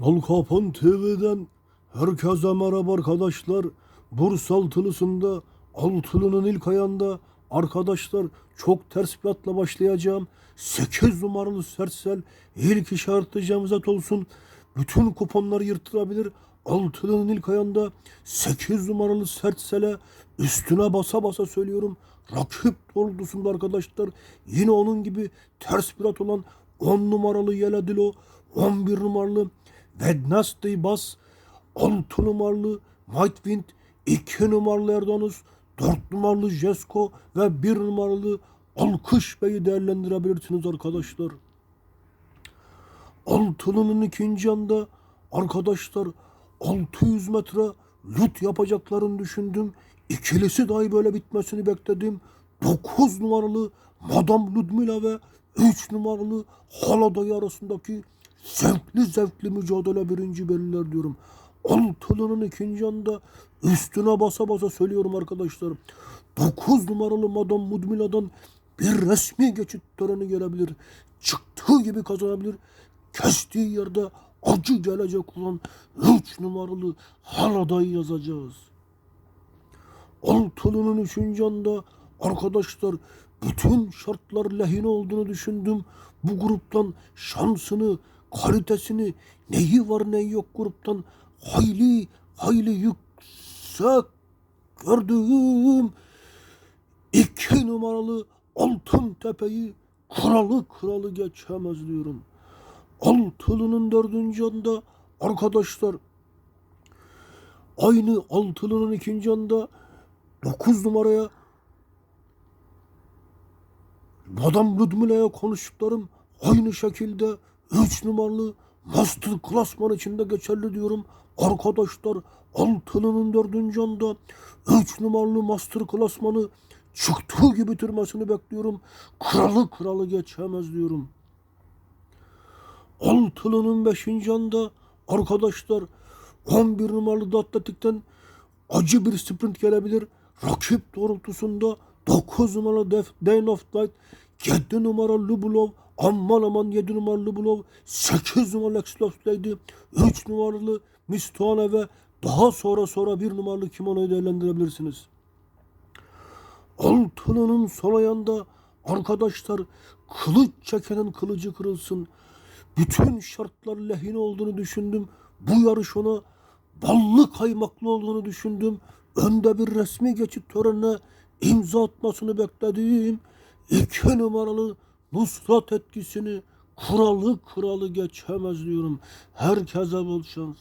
Nalkapan TV'den herkese merhaba arkadaşlar. Bursa Altılısı'nda Altılı'nın ilk ayağında arkadaşlar çok ters bir başlayacağım. 8 numaralı Sersel ilk işaretleyeceğimiz at olsun. Bütün kuponları yırtılabilir. Altılı'nın ilk ayağında 8 numaralı Sertsel'e üstüne basa basa söylüyorum. Rakip doğrultusunda arkadaşlar yine onun gibi ters bir olan 10 numaralı Yeladilo, 11 numaralı Wednesday Bas, 6 numaralı Might Wind, 2 numaralı Erdoğanus, 4 numaralı Jesko ve 1 numaralı Alkış Bey'i değerlendirebilirsiniz arkadaşlar. Altılı'nın ikinci anda arkadaşlar 600 metre lüt yapacaklarını düşündüm. İkilisi dahi böyle bitmesini bekledim. 9 numaralı Madame Ludmila ve 3 numaralı Haladay arasındaki zevkli zevkli mücadele birinci belirler diyorum. Altılı'nın ikinci anda üstüne basa basa söylüyorum arkadaşlar. 9 numaralı Madame Ludmila'dan bir resmi geçit töreni gelebilir. Çıktığı gibi kazanabilir. Kestiği yerde acı gelecek olan 3 numaralı Haladayı yazacağız. Altılı'nın üçüncü anda arkadaşlar bütün şartlar lehine olduğunu düşündüm. Bu gruptan şansını, kalitesini, neyi var neyi yok gruptan hayli hayli yüksek gördüğüm iki numaralı Altın Tepe'yi kralı kralı geçemez diyorum. Altılı'nın dördüncü anda arkadaşlar aynı Altılı'nın ikinci anda dokuz numaraya Madame Ludmila'ya konuştuklarım aynı şekilde 3 numaralı Master Klasman içinde geçerli diyorum. Arkadaşlar Altılı'nın dördüncü anda 3 numaralı Master Klasman'ı çıktığı gibi bitirmesini bekliyorum. Kralı kralı geçemez diyorum. Altılı'nın beşinci anda arkadaşlar 11 numaralı da Atletik'ten acı bir sprint gelebilir. Rakip doğrultusunda 9 numaralı Dane of Light, 7 numaralı Lubulov, aman aman 7 numaralı Lubulov, 8 numaralı Exlos Lady, 3 numaralı Mistone ve daha sonra sonra 1 numaralı Kimono'yu değerlendirebilirsiniz. Altınının sol ayağında arkadaşlar kılıç çekenin kılıcı kırılsın. Bütün şartlar lehine olduğunu düşündüm. Bu yarış ona ballı kaymaklı olduğunu düşündüm. Önde bir resmi geçit törenine imza atmasını beklediğim iki numaralı Nusrat etkisini kralı kralı geçemez diyorum. Herkese bol şans.